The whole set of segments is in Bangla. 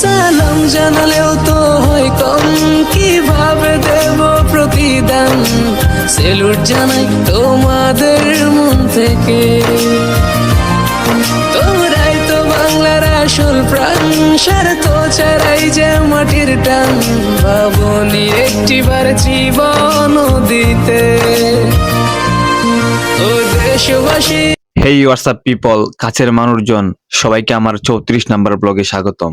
সালাম জানালেও তো হয় কম। কীভাবে দেব প্রতিদান? সেলুট জানাই তোমাদের মন থেকে। তোমরাই তো বাংলার আসল প্রাণ। স্বার্থ ছাড়াই যে মাটির টান। ভাবনি একটিবার জীবন দিতে। ও দেশবাসী। হেই হোয়াটসঅ্যাপ পিপল কাছের মানুষজন, সবাইকে আমার চৌত্রিশ নাম্বার ব্লগে স্বাগতম।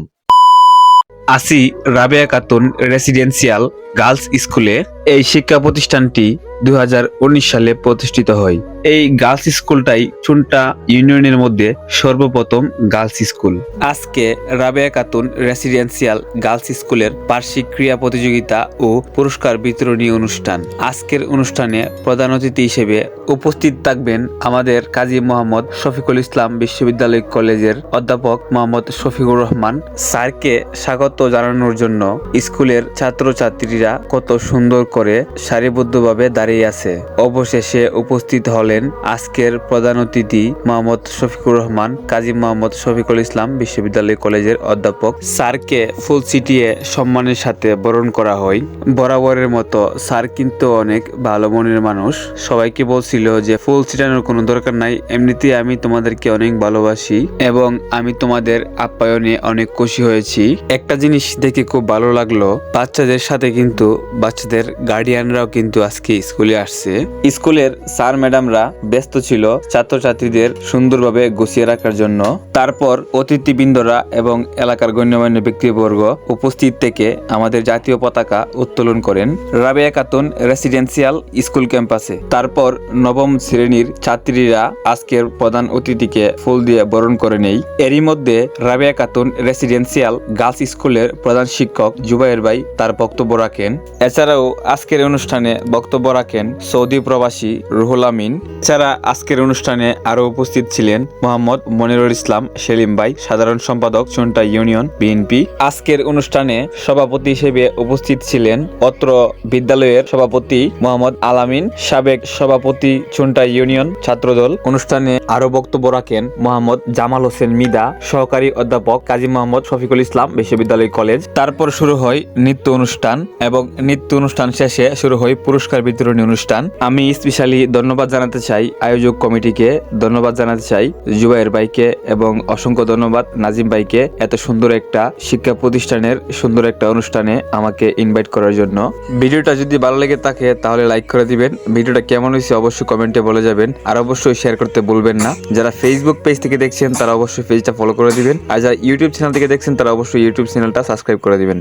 আসি রাবেয়া খাতুন রেসিডেন্সিয়াল গার্লস স্কুলে। এই শিক্ষা প্রতিষ্ঠানটি দু হাজার উনিশ সালে প্রতিষ্ঠিত হয়। এই গার্লস স্কুলটাই চুনটা ইউনিয়নের মধ্যে সর্বপ্রথম গার্লস স্কুল। আজকে রাবেয়া খাতুন রেসিডেন্সিয়াল গার্লস স্কুলের বার্ষিক ক্রীড়া প্রতিযোগিতা ও পুরস্কার বিতরণী অনুষ্ঠান। আজকের অনুষ্ঠানে প্রধান অতিথি হিসেবে উপস্থিত থাকবেন আমাদের কাজী মোহাম্মদ শফিকুল ইসলাম বিশ্ববিদ্যালয় কলেজের অধ্যাপক মোহাম্মদ শফিকুর রহমান। স্যারকে স্বাগত জানানোর জন্য স্কুলের ছাত্রছাত্রীরা কত সুন্দর করে সারিবদ্ধভাবে দাঁড়িয়ে আছে। অবশেষে উপস্থিত হলেন আজকের প্রধান অতিথি মোহাম্মদ শফিকুর রহমান, কাজী মোহাম্মদ শফিকুল ইসলাম বিশ্ববিদ্যালয় কলেজের অধ্যাপক। স্যারকে ফুল সিটিয়ে সম্মানের সাথে বরণ করা হয়। বরাবরের মতো স্যার কিন্তু অনেক ভালো মনের মানুষ। সবাইকে বলছিল যে, ফুল ছিটানোর কোনো দরকার নাই। এমনিতেই আমি তোমাদেরকে অনেক ভালোবাসি এবং আমি তোমাদের আপ্যায়নে অনেক খুশি হয়েছি। একটা জিনিস দেখে খুব ভালো লাগল, বাচ্চাদের সাথে কিন্তু, বাচ্চাদের গার্ডিয়ানরাও কিন্তু আজকে স্কুলে আসছে। স্কুলের স্যার ম্যাডামরা ব্যস্ত ছিল ছাত্রছাত্রীদের সুন্দরভাবে গুছিয়ে রাখার জন্য। তারপর অতিথিবৃন্দরা এবং এলাকার গণ্যমান্য ব্যক্তিবর্গ উপস্থিত থেকে আমাদের জাতীয় পতাকা উত্তোলন করেন রাবেয়া খাতুন রেসিডেন্সিয়াল স্কুল ক্যাম্পাসে। তারপর নবম শ্রেণির ছাত্রীরা আজকের প্রধান অতিথিকে ফুল দিয়ে বরণ করে নেই। এরই মধ্যে রাবেয়া খাতুন রেসিডেন্সিয়াল গার্লস স্কুলের প্রধান শিক্ষক জুবাইর ভাই তার বক্তব্য রাখেন। এছাড়াও আজকের অনুষ্ঠানে বক্তব্য রাখেন সৌদি প্রবাসী রুহুল আমিন এছাড়া আজকের অনুষ্ঠানে আরও উপস্থিত ছিলেন মোহাম্মদ মনিরুল ইসলাম, সেলিম ভাই, সাধারণ সম্পাদক চুনটা ইউনিয়ন, বিএনপি। আজকের অনুষ্ঠানে সভাপতি হিসেবে উপস্থিত ছিলেন অত্র বিদ্যালয়ের সভাপতি মোহাম্মদ আলামিন, সাবেক সভাপতি চুনটা ইউনিয়ন ছাত্রদল। অনুষ্ঠানে আরও বক্তব্য রাখেন মোহাম্মদ জামাল হোসেন মিদা, সহকারী অধ্যাপক কাজী মোহাম্মদ শফিকুল ইসলাম, বিশ্ববিদ্যালয় কলেজ। তারপর শুরু হয় নৃত্য অনুষ্ঠান এবং নৃত্য অনুষ্ঠান শেষে শুরু হয় পুরস্কার বিতরণী অনুষ্ঠান। আমি স্পেশালি ধন্যবাদ জানাতে চাই আয়োজক কমিটিকে ধন্যবাদ জানাতে চাই জুবাইর ভাইকে এবং অসংখ্য ধন্যবাদ নাজিম ভাইকে এত সুন্দর একটা শিক্ষা প্রতিষ্ঠানের সুন্দর একটা অনুষ্ঠানে আমাকে ইনভাইট করার জন্য। ভিডিওটা যদি ভালো লেগে থাকে তাহলে লাইক করে দিবেন। ভিডিওটা কেমন হয়েছে অবশ্যই কমেন্টে বলে যাবেন। আর অবশ্যই শেয়ার করতে ভুলবেন না। যারা ফেসবুক পেজ থেকে দেখছেন তারা অবশ্যই পেজটা ফলো করে দিবেন। আর যারা ইউটিউব চ্যানেল থেকে দেখছেন তারা অবশ্যই ইউটিউব চ্যানেলটা সাবস্ক্রাইব করে দিবেন।